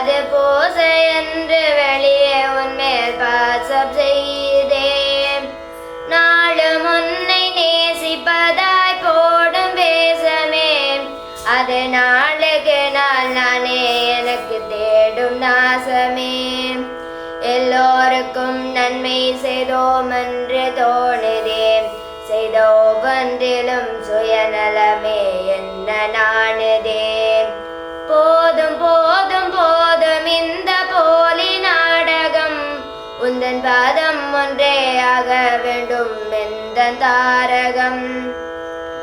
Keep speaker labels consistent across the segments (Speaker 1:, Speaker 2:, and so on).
Speaker 1: அது போசை என்று வெளியே உன்மேல் பாசம் செய்தேன். நாளும் உன்னை நேசிப்பதாய் போடும் வேஷமே. அது நாளுக்கு நாள் நானே எனக்கு தேடும் நாசமே. எல்லோருக்கும் நன்மை செய்தோம் என்று தோணுதே. செய்தோ ஒன்றிலும் சுயநலமே என்ன நாணுதேன் போ பாதம் ஒன்றே ஆக வேண்டும் எந்த தாரகம்?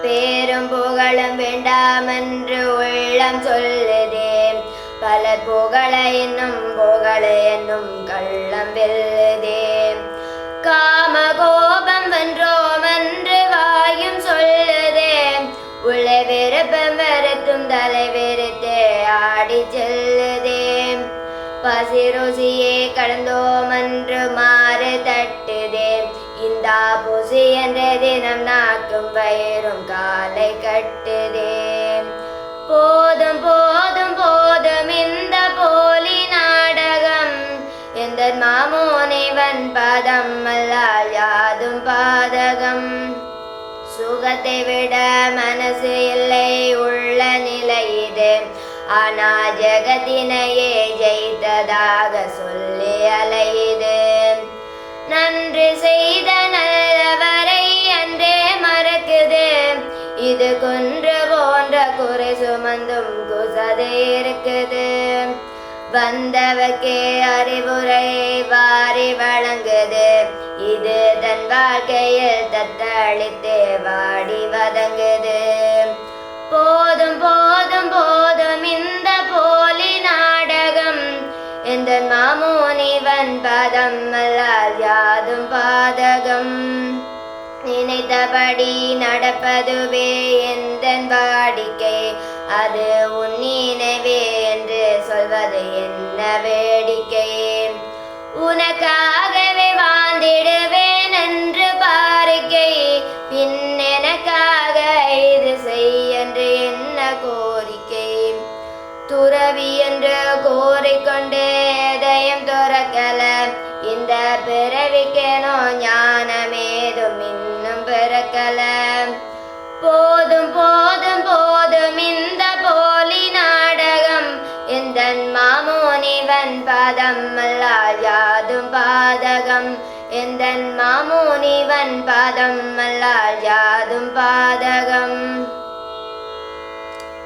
Speaker 1: பேரும் புகழும் வேண்டாம் என்று உள்ளம் சொல்லுதே. பல புகழ என்னும் புகழ என்னும் கள்ளம் வெல்லுதே. காம கோபம் வென்றோம் என்று வாயும் சொல்லுதே. உள்ளே விருப்பம் வருத்தும் தலை வெறுத்தே ஆடி செல்லுதே. பசி ருசியே கடந்தோம் என்று மாறு என்று தினம் நாக்கும் வயிறும் காலை கட்டுதே. போதும் போதும் போதும் இந்த போலி நாடகம். எந்த மாமோனிவன் பதம் அல்லால் யாதும் பாதகம். சுகத்தை விட மனசு இல்லை உள்ள நிலை இது. ஆனா ஜெகத்தினையே ஜெயித்ததாக சொல்லி அலையுது. நன்றி செய்த வந்தும் குசதே இருக்குது. வந்தவக்கே அறிவுரை வாரி வழங்குது. இது தன் வாழ்க்கையில் தத்தளித்தே வாடி வதங்குது. போதும் போதும் போதும் இந்த போலி நாடகம். இந்த மாமோனிவன் பதம் அல்லால் யாதும் பாதகம். நினைத்தபடி நடப்பதுவே எந்த வாடிக்கை. அது உன் நினைவே என்று சொல்வது என்ன வேடிக்கை? உனக்காகவே வாழ்ந்திடுவேன் என்று பாருக்கை. பின் எனக்காக இது செய் என்று என்ன கோரிக்கை? துறவி என்று கோரிக்கொண்டு இதயம் துறக்கல. இந்த பிறவிக்கேனோ ஞானமேதும் இறைவன் பாதம் அல்லால் பாதகம். எந்தன் மாமோனிவன் பாதம் அல்லால் பாதகம்.